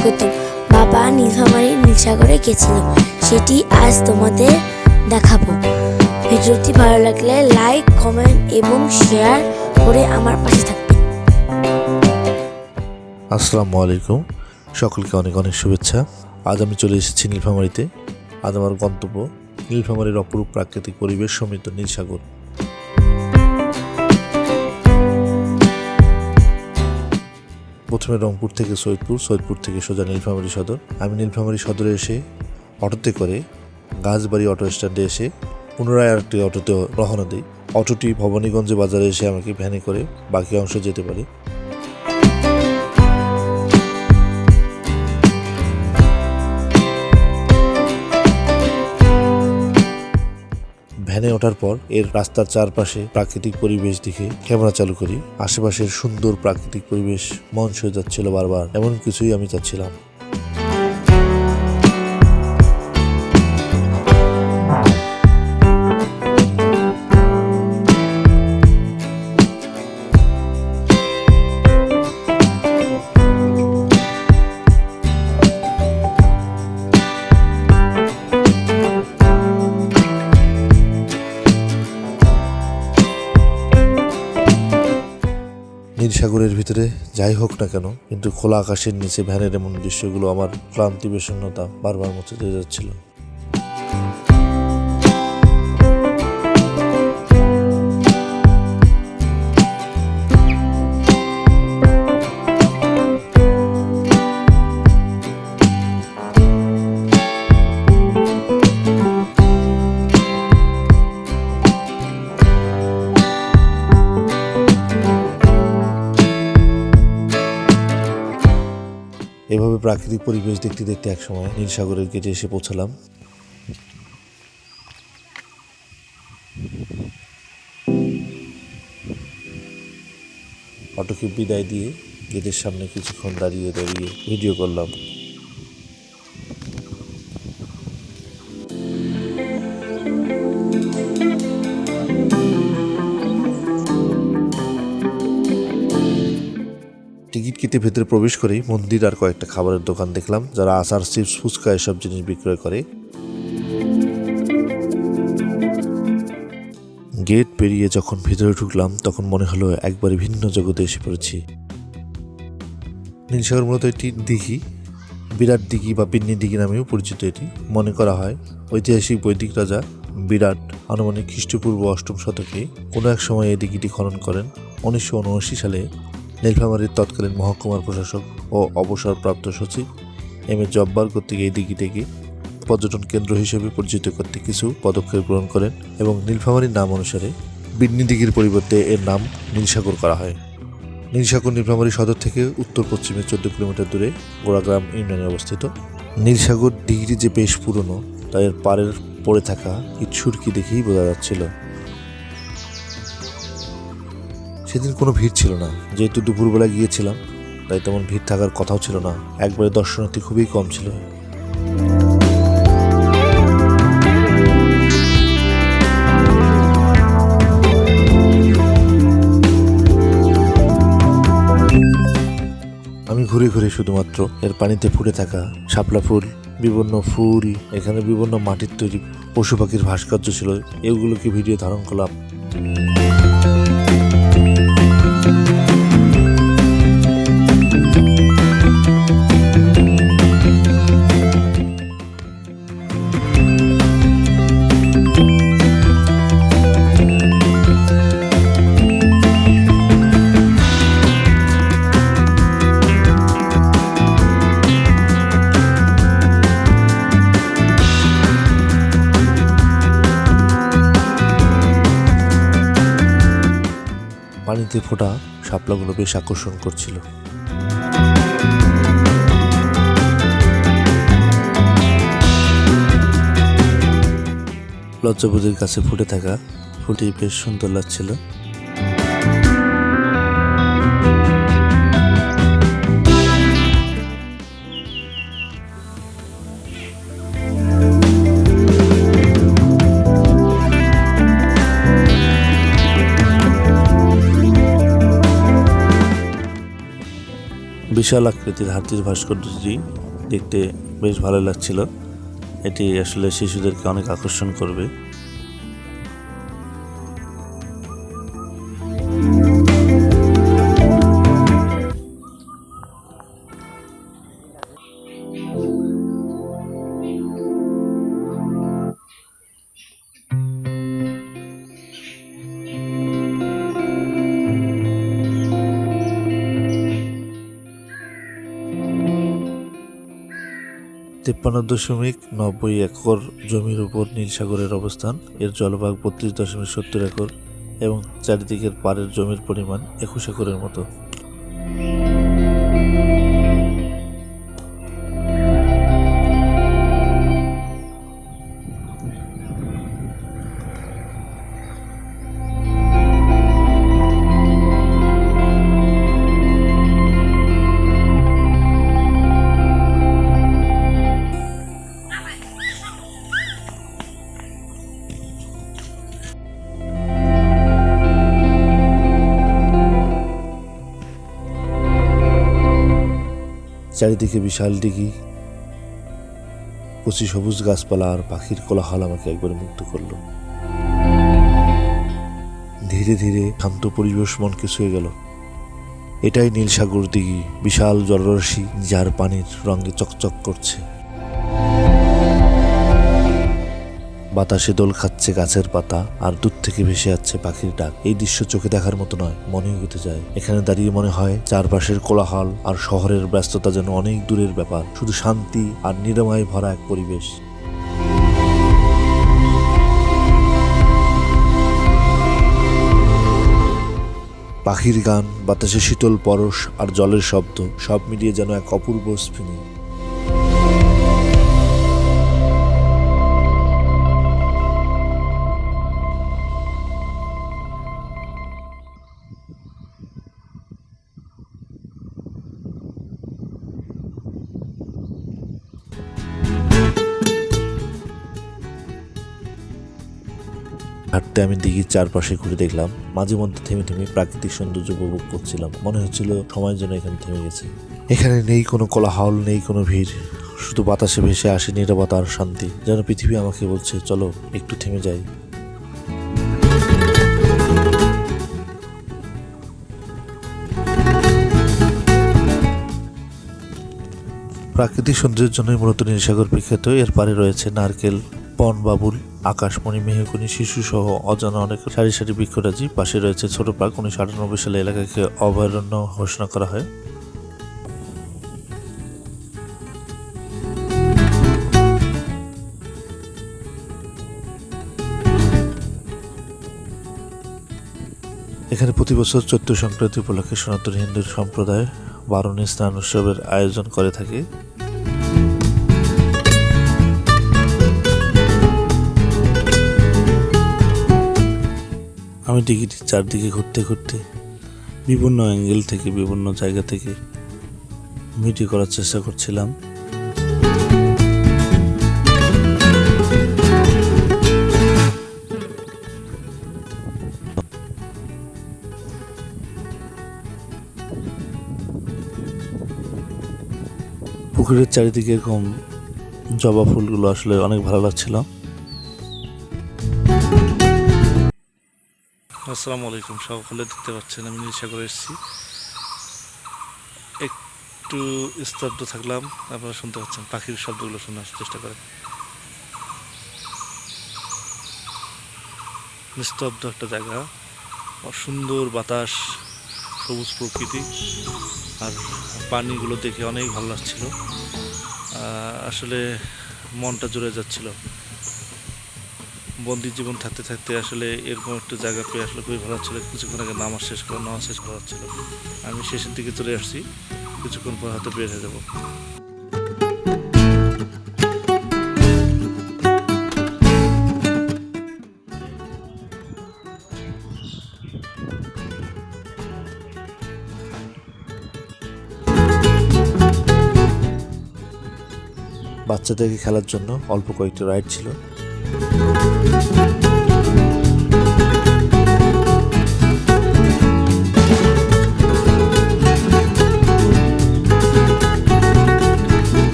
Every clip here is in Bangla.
স্বাগত বাবা নীলফামারী নীলসাগরে গেছিল। সেটি আজ তোমাদের দেখাবো। ভিডিওটি ভালো লাগলে লাইক, কমেন্ট এবং শেয়ার করে আমার পাশে থাকবে। আসসালামু আলাইকুম। সকলকে অনেক অনেক শুভেচ্ছা। আজ আমি চলে এসেছি নীলফামারীতে। আজ আমার গন্তব্য নীলফামারীর অপরূপ প্রাকৃতিক পরিবেশ সমৃদ্ধ নীলসাগর। প্রথমে রংপুর থেকে সৈয়দপুর সৈয়দপুর থেকে সোজা নীলফামারী সদর। আমি নীলফামারী সদরে এসে অটোতে করে গাছবাড়ি অটো স্ট্যান্ডে এসে পুনরায় আরেকটি অটোতে রওনা দিই। অটোটি ভবানীগঞ্জ বাজারে এসে আমাকে ভ্যানে করে বাকি অংশ যেতে পারে। ভ্যানে ওঠার পর এর রাস্তার চারপাশে প্রাকৃতিক পরিবেশ দেখে ক্যামেরা চালু করি। আশেপাশের সুন্দর প্রাকৃতিক পরিবেশ মন ছুঁয়ে যাচ্ছিল বারবার, এমন কিছুই আমি চাচ্ছিলাম। সাগরের ভিতরে যাই হোক না কেন, কিন্তু খোলা আকাশের নিচে ভ্যানের এমন দৃশ্যগুলো আমার ক্লান্তি, বিষণ্ণতা বারবার মুছে দিয়ে যাচ্ছিল। এভাবে প্রাকৃতিক পরিবেশ দেখতে দেখতে একসময় নীল সাগরের গেটে এসে পৌঁছালাম। অটোকে বিদায় দিয়ে গেটের সামনে কিছুক্ষণ দাঁড়িয়ে দাঁড়িয়ে ভিডিও করলাম। টিকিট কেটে ভেতরে প্রবেশ করেই মন্দির আর কয়েকটা খাবারের দোকান দেখলাম, যারা আচার, চিপস, ফুচকা এসব জিনিস বিক্রয় করে। গেট পেরিয়ে যখন ভেতরে ঢুকলাম, তখন মনে হলো একবারে ভিন্ন জগতে এসে পড়েছি। নীলসাগর মূলত একটি দিঘি, বিরাট দিঘি বা পিন্নি দিঘি নামেও পরিচিত এটি। মনে করা হয়, ঐতিহাসিক বৈদিক রাজা বিরাট আনুমানিক খ্রিস্টপূর্ব অষ্টম শতকে কোনো এক সময় এই দিঘিটি খনন করেন। উনিশশো উনআশি সালে নীলফামারীর তৎকালীন মহকুমার প্রশাসক ও অবসরপ্রাপ্ত সচিব এম এ জব্বার কর্তৃক এই দিঘিটিকে পর্যটন কেন্দ্র হিসেবে পরিচিত করতে কিছু পদক্ষেপ গ্রহণ করেন এবং নীলফামারীর নাম অনুসারে বিন্নি দিঘির পরিবর্তে এর নাম নীলসাগর করা হয়। নীলসাগর নীলফামারী সদর থেকে উত্তর পশ্চিমে চোদ্দ কিলোমিটার দূরে গোড়াগ্রাম ইউনিয়নে অবস্থিত। নীলসাগর দিঘিটি যে বেশ পুরনো তাই এর পাড়ের পড়ে থাকা ইচ্ছুরকি দেখেই বোঝা যাচ্ছিল। সেদিন কোনো ভিড় ছিল না। যেহেতু দুপুরবেলা গিয়েছিলাম, তাই তেমন ভিড় থাকার কথাও ছিল না। একবারে দর্শনার্থী খুবই কম ছিল। আমি ঘুরে ঘুরে শুধুমাত্র এর পানিতে ফুটে থাকা শাপলা ফুল বিভিন্ন ফুল, এখানে বিভিন্ন মাটির তৈরি পশু পাখির ভাস্কর্য ছিল, এগুলোকে ভিডিও ধারণ করলাম। পানিতে ফোটা শাপলাগুলো বেশ আকর্ষণ করছিল। লজ্জাবতীর কাছে ফুটে থাকা ফুটি বেশ সুন্দর লাগছিল। বিশাল আকৃতির হাতির ভাস্কর্যটি দেখতে বেশ ভালো লাগছিল। এটি আসলে শিশুদেরকে অনেক আকর্ষণ করবে। তিপ্পান্ন দশমিক নব্বই একর জমির উপর নীল সাগরের অবস্থান। এর জলভাগ বত্রিশ দশমিক সত্তর একর এবং চারিদিকের পাড়ের জমির পরিমাণ একুশ একরের মতো। চারিদিকে বিশাল দিঘি কচি সবুজ গাছপালা আর পাখির কোলাহল আমাকে একবারে মুগ্ধ করল। ধীরে ধীরে শান্ত পরিবেশ মনকে ছুঁয়ে গেল। এটাই নীল সাগর দিঘি বিশাল জলরাশি যার পানির রঙে চকচক করছে। বাতাসে দোল খাচ্ছে গাছের পাতা, আর দূর থেকে ভেসে যাচ্ছে পাখির ডাক। এই দৃশ্য চোখে দেখার মতো নয় মনে হতে যায় এখানে দাঁড়িয়ে মনে হয় চারপাশের কোলাহল আর শহরের ব্যস্ততা যেন অনেক দূরের ব্যাপার। শুধু শান্তি আর নিরাময় ভরা এক পরিবেশ। পাখির গান, বাতাসে শীতল পরশ আর জলের শব্দ, সব মিলিয়ে যেন এক অপূর্ব স্পিনি আমি দিঘির চারপাশে ঘুরে দেখলাম, মাঝে মধ্যে থেমে থেমে প্রাকৃতিক সৌন্দর্য উপভোগ করছিলাম। মনে হচ্ছিল সময় যেন এখানে থেমে গেছে। এখানে নেই কোনো কোলাহল, নেই কোনো ভিড়। শুধু বাতাসে ভেসে আসে নিরাপত্তা আর শান্তি। যেন পৃথিবী আমাকে বলছে, চলো, একটু থেমে যাই। প্রাকৃতিক সৌন্দর্যের জন্যই মূলত নীলসাগর বিখ্যাত এর পারে রয়েছে নারকেল। বন বাবুল, আকাশমণি, মেহগুনি শিশু সহ অজানা অনেক সারি সারি বৃক্ষরাজি পাশে রয়েছে ছোট পার্ক। উনিশশো আটানব্বই সালে এলাকাকে অভয়ারণ্য ঘোষণা করা হয়। এখানে প্রতি বছর চৈত্র সংক্রান্তি উপলক্ষে সনাতন হিন্দু সম্প্রদায় বারণী স্নান উৎসবের আয়োজন করে থাকে। আমি টিকিটির চারদিকে ঘুরতে ঘুরতে বিভিন্ন অ্যাঙ্গেল থেকে, বিভিন্ন জায়গা থেকে ভিডিও করার চেষ্টা করছিলাম। পুকুরের চারিদিকে এরকম জবা ফুলগুলো আসলে অনেক ভালো লাগছিল। আসসালামু আলাইকুম। সকলে দেখতে পাচ্ছেন, আমি নীলসাগরে এসেছি। একটু স্তব্ধ থাকলাম, আপনারা শুনতে পাচ্ছেন, পাখির শব্দগুলো শোনার চেষ্টা করেন। নিস্তব্ধ একটা জায়গা, সুন্দর বাতাস, সবুজ প্রকৃতি, আর পানিগুলো দেখে অনেক ভালো লাগছিল। আসলে মনটা জুড়ে যাচ্ছিল। বন্দি জীবন থাকতে থাকতে আসলে এরকম একটা জায়গা পেয়ে আসলে খুবই ভালো ছিল কিছুক্ষণ আগে নামাজ শেষ করা নামাজ শেষ করা ছিল আমি শেষের দিকে চলে আসছি। কিছুক্ষণ পর হয়তো বের হয়ে যাব। বাচ্চাদেরকে খেলার জন্য অল্প কয়েকটি রাইড ছিল। Música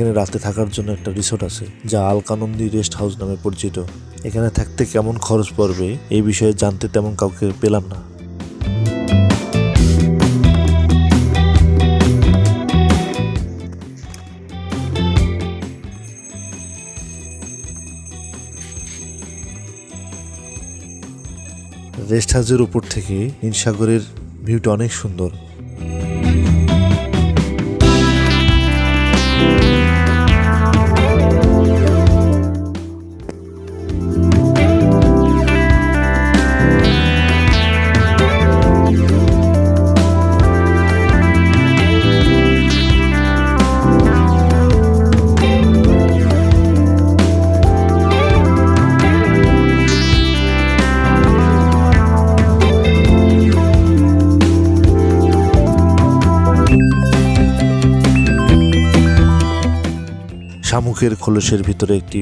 এখানে রাতে থাকার জন্য একটা রিসোর্ট আছে, যা আলকানন্দি রেস্ট হাউস নামে পরিচিত। এখানে থাকতে কেমন খরচ পড়বে, এই বিষয়ে জানতে তেমন কাউকে পেলাম না। রেস্ট হাউসের উপর থেকে নীলসাগরের ভিউটা অনেক সুন্দর। শামুকের খোলসের ভিতরে একটি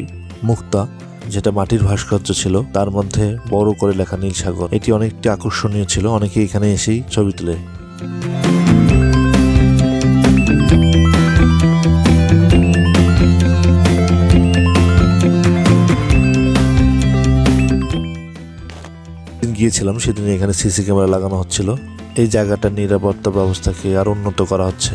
মুক্তা, যেটা মাটির ভাস্কর্য ছিল, তার মধ্যে বড় করে লেখা নীল সাগর। এটি অনেকটি আকর্ষণীয় ছিল, অনেকে এখানে এসেই ছবি তুলে। গিয়েছিলাম, সেদিন এখানে সিসি ক্যামেরা লাগানো হচ্ছিল। এই জায়গাটার নিরাপত্তা ব্যবস্থাকে আরও উন্নত করা হচ্ছে।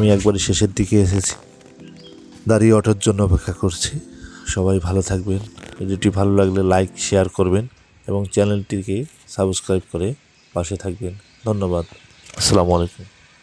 আমি একবারই শেষের দিকে এসেছি। দাঁড়িয়ে অটোর জন্য অপেক্ষা করছি। সবাই ভালো থাকবেন। ভিডিওটি ভালো লাগলে লাইক, শেয়ার করবেন এবং চ্যানেলটিকে সাবস্ক্রাইব করে পাশে থাকবেন। ধন্যবাদ। আসসালামু আলাইকুম।